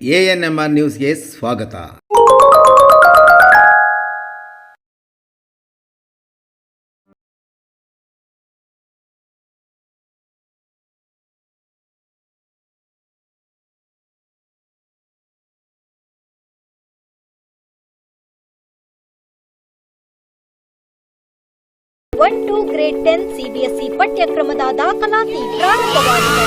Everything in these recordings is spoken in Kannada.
ಎ ಎನ್ ಆರ್ ನ್ಯೂಸ್ಗೆ ಸ್ವಾಗತ. One to grade ten CBSE ಪಠ್ಯಕ್ರಮದ ದಾಖಲಾತಿ ಪ್ರಾರಂಭವಾಗಿದೆ.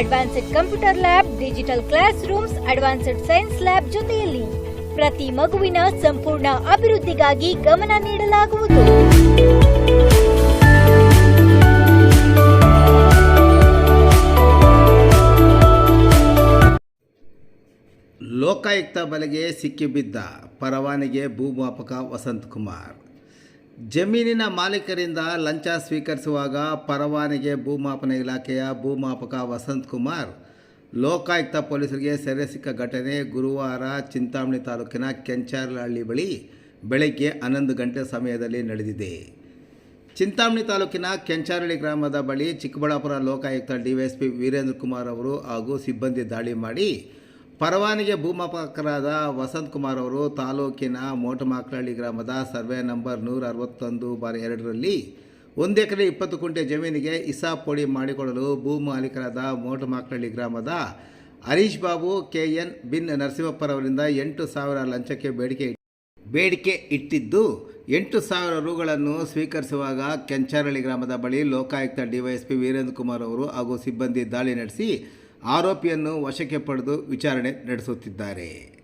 Advanced computer lab digital classrooms advanced science lab ಜೊತೆಯಲ್ಲಿ ಪ್ರತಿ ಮಗುವಿನ ಸಂಪೂರ್ಣ ಅಭಿವೃದ್ಧಿಗಾಗಿ ಗಮನ ನೀಡಲಾಗುವುದು. ಲೋಕಾಯುಕ್ತ ಬಲೆಗೆ ಸಿಕ್ಕಿಬಿದ್ದ ಪರವಾನಿಗೆ ಭೂಮಾಪಕ ವಸಂತ್ ಕುಮಾರ್. ಜಮೀನಿನ ಮಾಲೀಕರಿಂದ ಲಂಚ ಸ್ವೀಕರಿಸುವಾಗ ಪರವಾನಿಗೆ ಭೂಮಾಪನ ಇಲಾಖೆಯ ಭೂಮಾಪಕ ವಸಂತ್ ಕುಮಾರ್, ಲೋಕಾಯುಕ್ತ ಪೊಲೀಸರಿಗೆ ಸೆರೆ ಸಿಕ್ಕ ಘಟನೆ ಗುರುವಾರ ಚಿಂತಾಮಣಿ ತಾಲೂಕಿನ ಕೆಂಚಾರಹಳ್ಳಿ ಬಳಿ ಬೆಳಗ್ಗೆ ಹನ್ನೊಂದು ಗಂಟೆ ಸಮಯದಲ್ಲಿ ನಡೆದಿದೆ. ಚಿಂತಾಮಣಿ ತಾಲೂಕಿನ ಕೆಂಚಾರಳ್ಳಿ ಗ್ರಾಮದ ಬಳಿ ಚಿಕ್ಕಬಳ್ಳಾಪುರ ಲೋಕಾಯುಕ್ತ ಡಿವೈಎಸ್ಪಿ ವೀರೇಂದ್ರ ಕುಮಾರ್ ಅವರು ಹಾಗೂ ಸಿಬ್ಬಂದಿ ದಾಳಿ ಮಾಡಿ ಪರವಾನಿಗೆ ಭೂಮಾಪಕರಾದ ವಸಂತ್ ಕುಮಾರ್ ಅವರು ತಾಲೂಕಿನ ಮೋಟಮಾಕ್ರಳ್ಳಿ ಗ್ರಾಮದ ಸರ್ವೆ ನಂಬರ್ ನೂರ ಅರವತ್ತೊಂದು ಬಾರಿ ಎರಡರಲ್ಲಿ ಒಂದು ಎಕರೆ ಇಪ್ಪತ್ತು ಕುಂಟೆ ಜಮೀನಿಗೆ ಇಸಾಪೋಡಿ ಪೋಡಿ ಮಾಡಿಕೊಡಲು ಭೂ ಮಾಲೀಕರಾದ ಮೋಟಮಾಕ್ಲಹಳ್ಳಿ ಗ್ರಾಮದ ಹರೀಶ್ ಬಾಬು, ಕೆ ಎನ್ ಬಿನ್ ನರಸಿಂಹಪ್ಪರವರಿಂದ ಎಂಟು ಸಾವಿರ ಲಂಚಕ್ಕೆ ಬೇಡಿಕೆ ಬೇಡಿಕೆ ಇಟ್ಟಿದ್ದು ಎಂಟು ಸಾವಿರ ರುಗಳನ್ನು ಸ್ವೀಕರಿಸುವಾಗ ಕೆಂಚಾರಳ್ಳಿ ಗ್ರಾಮದ ಬಳಿ ಲೋಕಾಯುಕ್ತ ಡಿವೈಎಸ್ಪಿ ವೀರೇಂದ್ರ ಕುಮಾರ್ ಅವರು ಹಾಗೂ ಸಿಬ್ಬಂದಿ ದಾಳಿ ನಡೆಸಿ ಆರೋಪಿಯನ್ನು ವಶಕ್ಕೆ ಪಡೆದು ವಿಚಾರಣೆ ನಡೆಸುತ್ತಿದ್ದಾರೆ.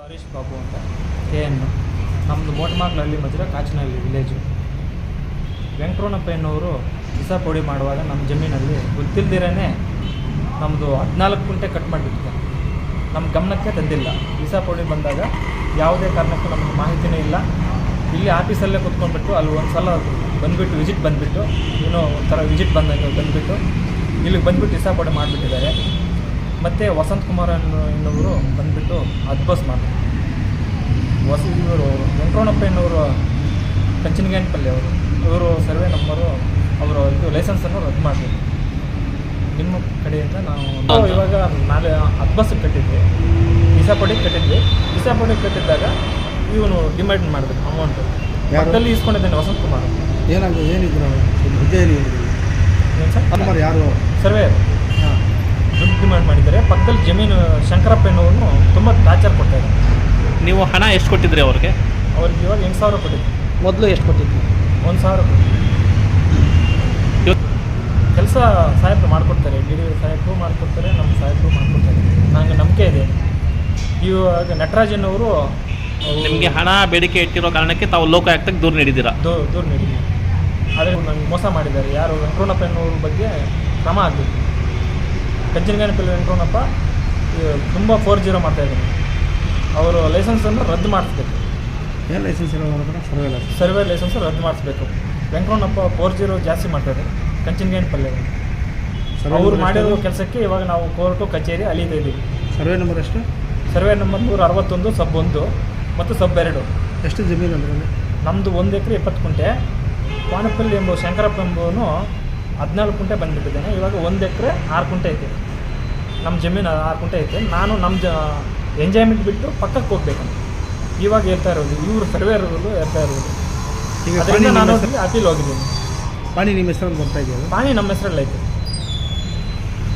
ಹರೀಶ್ ಬಾಬು ಅಂತ. ಕೆ ಎನ್ ನಮ್ಮದು ಮೋಟಮಾಗ್ಲಹಳ್ಳಿ ಮಧುರ ಕಾಚಿನಲ್ಲಿ ವಿಲೇಜು ವೆಂಕಟರಮಣಪ್ಪಯ್ಯನವರು ದಿಸ ಪೋಡಿ ಮಾಡುವಾಗ ನಮ್ಮ ಜಮೀನಲ್ಲಿ ಗೊತ್ತಿಲ್ದಿರೇ ನಮ್ಮದು ಹದಿನಾಲ್ಕು ಕುಂಟೆ ಕಟ್ ಮಾಡಿಬಿಟ್ಟಿದೆ ನಮ್ಮ ಗಮನಕ್ಕೆ ತಂದಿಲ್ಲ. ದಿಸ ಬಂದಾಗ ಯಾವುದೇ ಕಾರಣಕ್ಕೂ ನಮಗೆ ಮಾಹಿತಿನೇ ಇಲ್ಲ. ಇಲ್ಲಿ ಆಫೀಸಲ್ಲೇ ಕುತ್ಕೊಂಡ್ಬಿಟ್ಟು ಅಲ್ಲಿ ಒಂದು ಸಲ ಬಂದುಬಿಟ್ಟು ವಿಸಿಟ್ ಬಂದುಬಿಟ್ಟು, ಏನೋ ಒಂಥರ ವಿಸಿಟ್ ಬಂದಂಗೆ ಬಂದುಬಿಟ್ಟು, ಇಲ್ಲಿಗೆ ಬಂದುಬಿಟ್ಟು ಪೋಡಿ ಮಾಡಿಬಿಟ್ಟಿದ್ದಾರೆ. ಮತ್ತು ವಸಂತ್ ಕುಮಾರ್ ಅನ್ನೋ ಎನ್ನುವರು ಬಂದುಬಿಟ್ಟು ಅದ್ಬಸ್ ಮಾಡ್ತಾರೆ ವಸ ಇವರು ವೆಂಕಟರಮಣಪ್ಪಯ್ಯನವರು ಕಂಚಿನಗೇನಪಲ್ಲಿ ಅವರು. ಇವರು ಸರ್ವೆ ನಂಬರು ಅವರು ಇದು ಲೈಸೆನ್ಸನ್ನು ರದ್ದು ಮಾಡಿದ್ರು ನಿಮ್ಮ ಕಡೆಯಿಂದ ನಾವು ನಾವು ಇವಾಗ ನಾಳೆ ಅದ್ಭಸ್ ಕಟ್ಟಿದ್ವಿ. ವಿಸಾಪಡಿಗೆ ಕಟ್ಟಿದ್ವಿ. ವಿಸಾಪಡಿಗೆ ಕಟ್ಟಿದ್ದಾಗ ಇವನು ಡಿಮ್ಯಾಂಡ್ ಮಾಡಬೇಕು ಅಮೌಂಟು ಯಾರಲ್ಲಿ ಇಸ್ಕೊಂಡಿದ್ದೇನೆ ವಸಂತ್ ಕುಮಾರ್. ಏನಾಗ ಏನಿದ್ರು ಏನು ಸರ್? ಯಾರು? ಸರ್ವೆ. ಡಿಮ್ಯಾಂಡ್ ಮಾಡಿದ್ದಾರೆ. ಪಕ್ಕದಲ್ಲಿ ಜಮೀನು ಶಂಕರಪ್ಪ ಎನ್ನುವನು ತುಂಬ ಟಾರ್ಚರ್ ಕೊಡ್ತಾ ಇದ್ದಾರೆ ನೀವು ಹಣ ಎಷ್ಟು ಕೊಟ್ಟಿದ್ರಿ ಅವ್ರಿಗೆ? ಅವ್ರಿಗೆ ಇವಾಗ ಎಂಟು ಸಾವಿರ ಕೊಟ್ಟಿದ್ದೆ ಮೊದಲು ಎಷ್ಟು ಕೊಟ್ಟಿದ್ದೆ ಒಂದು ಸಾವಿರ ಕೆಲಸ ಸಾಹೇಬ್ರು ಮಾಡಿಕೊಡ್ತಾರೆ. ಡಿ ಡಿ ಸಾಹೇಬ್ರು ಮಾಡಿಕೊಡ್ತಾರೆ ನಮ್ಮ ಸಾಹೇಬ್ರು ಮಾಡಿಕೊಡ್ತಾರೆ. ನನಗೆ ನಂಬಿಕೆ ಇದೆ. ಇವಾಗ ನಟರಾಜನ್ ಅವರು ನಿಮಗೆ ಹಣ ಬೇಡಿಕೆ ಇಟ್ಟಿರೋ ಕಾರಣಕ್ಕೆ ತಾವು ಲೋಕಾಯುಕ್ತಕ್ಕೆ ದೂರು ನೀಡಿದ್ದೀರಾ? ದೂ ದೂರ ನೀಡಿದ್ದಾರೆ ಆದರೆ ನನಗೆ ಮೋಸ ಮಾಡಿದ್ದಾರೆ. ಯಾರು ವೆಂಕಟರಮಣಪ್ಪನವ್ರ ಬಗ್ಗೆ ಕ್ರಮ ಆಗಬೇಕು. ಕಂಚಿನಗಾನಪಲ್ಲಿ ವೆಂಕಟರಮಣಪ್ಪ ತುಂಬ ಫೋರ್ ಜೀರೋ ಮಾಡ್ತಾಯಿದ್ದಾರೆ ಅವರು ಲೈಸೆನ್ಸನ್ನು ರದ್ದು ಮಾಡಿಸ್ಬೇಕು. ಏನು ಲೈಸೆನ್ಸ್ ಇರೋ ಸರ್ವೆ ಲೈಸೆನ್ಸ್ ಸರ್ವೆ ಲೈಸೆನ್ಸ್ ರದ್ದು ಮಾಡಿಸ್ಬೇಕು. ವೆಂಕಟರಮಣಪ್ಪ ಫೋರ್ ಜೀರೋ ಜಾಸ್ತಿ ಮಾಡ್ತಾಯಿದ್ದಾರೆ ಕಂಚಿನಗಾನ ಪಲ್ಯ. ಅವ್ರು ಅವರು ಮಾಡಿರೋ ಕೆಲಸಕ್ಕೆ ಇವಾಗ ನಾವು ಕೋರ್ಟು ಕಚೇರಿ ಅಲಿತಾ ಇದ್ದೀವಿ. ಸರ್ವೆ ನಂಬರ್ ಎಷ್ಟು? ಸರ್ವೆ ನಂಬರ್ ನೂರ ಅರವತ್ತೊಂದು ಸಬ್ ಒಂದು ಮತ್ತು ಸಬ್ ಎರಡು. ಎಷ್ಟು ಜಮೀನು ಅಂದರೆ ನಮ್ಮದು ಒಂದು ಎಕರೆ ಇಪ್ಪತ್ತು ಕುಂಟೆ. ವಾನಪಲ್ಲಿ ಎಂಬ ಶಂಕರಪ್ಪ ಎಂಬುವನು ಹದಿನಾಲ್ಕು ಕುಂಟೆ ಬಂದುಬಿಟ್ಟಿದ್ದೇನೆ. ಇವಾಗ ಒಂದು ಎಕರೆ ಆರು ಕುಂಟೆ ಐತೆ. ನಮ್ಮ ಜಮೀನು ಆರು ಕುಂಟೆ ಐತೆ. ನಾನು ನಮ್ಮ ಜ ಎಂಜಾಯ್ಮೆಂಟ್ ಬಿಟ್ಟು ಪಕ್ಕಕ್ಕೆ ಹೋಗ್ಬೇಕಂತ ಇವಾಗ ಹೇಳ್ತಾ ಇರೋದು ಇವರು ಸರ್ವೆ ಇರೋದು ಹೇಳ್ತಾ ಇರೋದು. ಈಗ ಅದರಿಂದ ನಾನು ಅಪೀಲ್ ಹೋಗಿದ್ದೀನಿ. ಪಾಣಿ ನಿಮ್ಮ ಹೆಸರಲ್ಲಿ ಬರ್ತಾ ಇದೆಯಲ್ಲ? ಪಾಣಿ ನಮ್ಮ ಹೆಸರಲ್ಲಿ ಐತೆ.